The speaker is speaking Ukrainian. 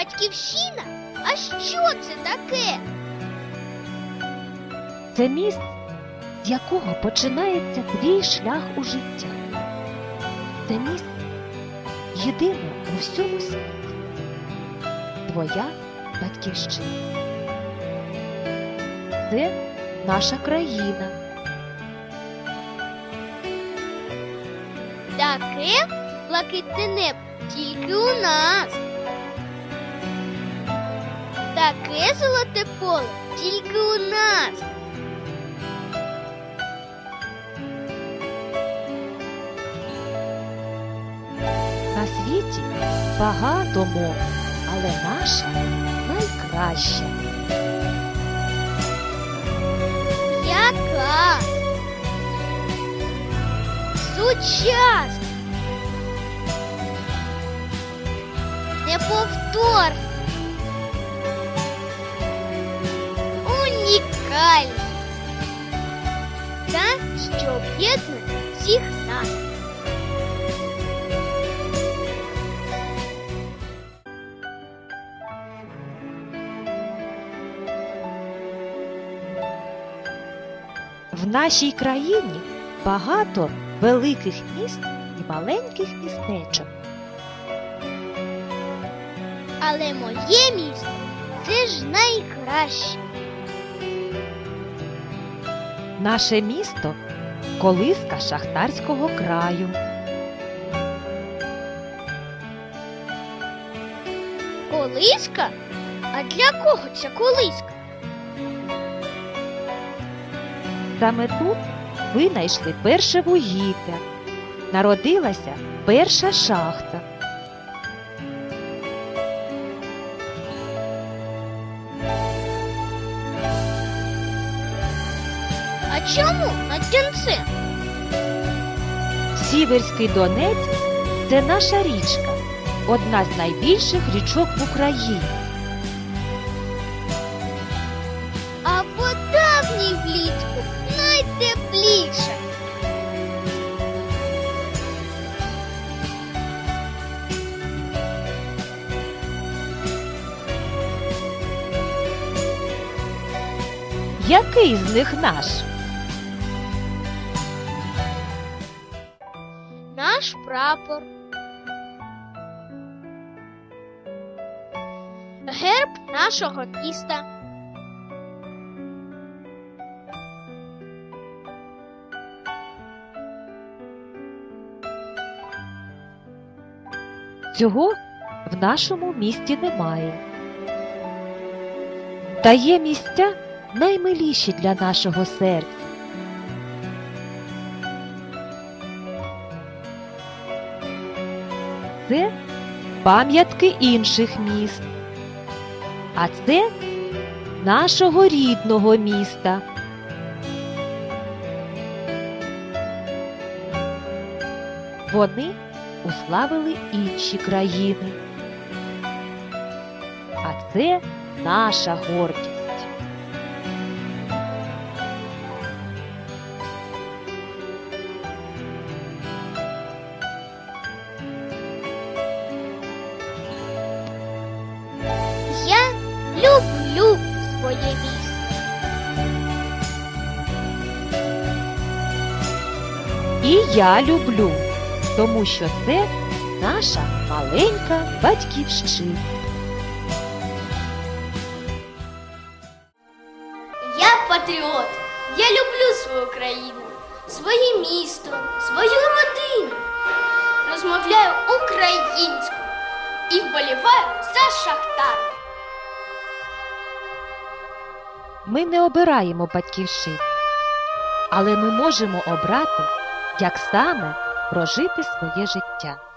Батьківщина? А що це таке? Це місце, з якого починається твій шлях у життя. Це місце єдине у всьому світі. Твоя батьківщина. Це наша країна. Таке блакитне небо тільки у нас. Таке золоте поле тільки у нас. На світі багато мов, але наша найкраща. Яка? Сучасна. Неповторна. Унікальна. Та, що об'єднує всіх нас. В нашій країні багато великих міст і маленьких містечок. Але моє місто це ж найкраще. Наше місто колиска шахтарського краю. Колиска? А для кого ця колиска? Саме тут винайшли перше вугілля. Народилася перша шахта. Чому на кінце? Сіверський Донець це наша річка, одна з найбільших річок в Україні. А вода в ній влітку найтепліша. Який з них наш? Наш прапор. Герб нашого міста. Цього в нашому місті немає. Та є місця наймиліші для нашого серця. Це пам'ятки інших міст. А це нашого рідного міста. Вони уславили інші країни. А це наша гордість. І я люблю, тому що це наша маленька батьківщина. Я патріот. Я люблю свою країну, своє місто, свою родину. Розмовляю українською і вболіваю за шахтар. Ми не обираємо батьківщину, але ми можемо обрати, як саме прожити своє життя.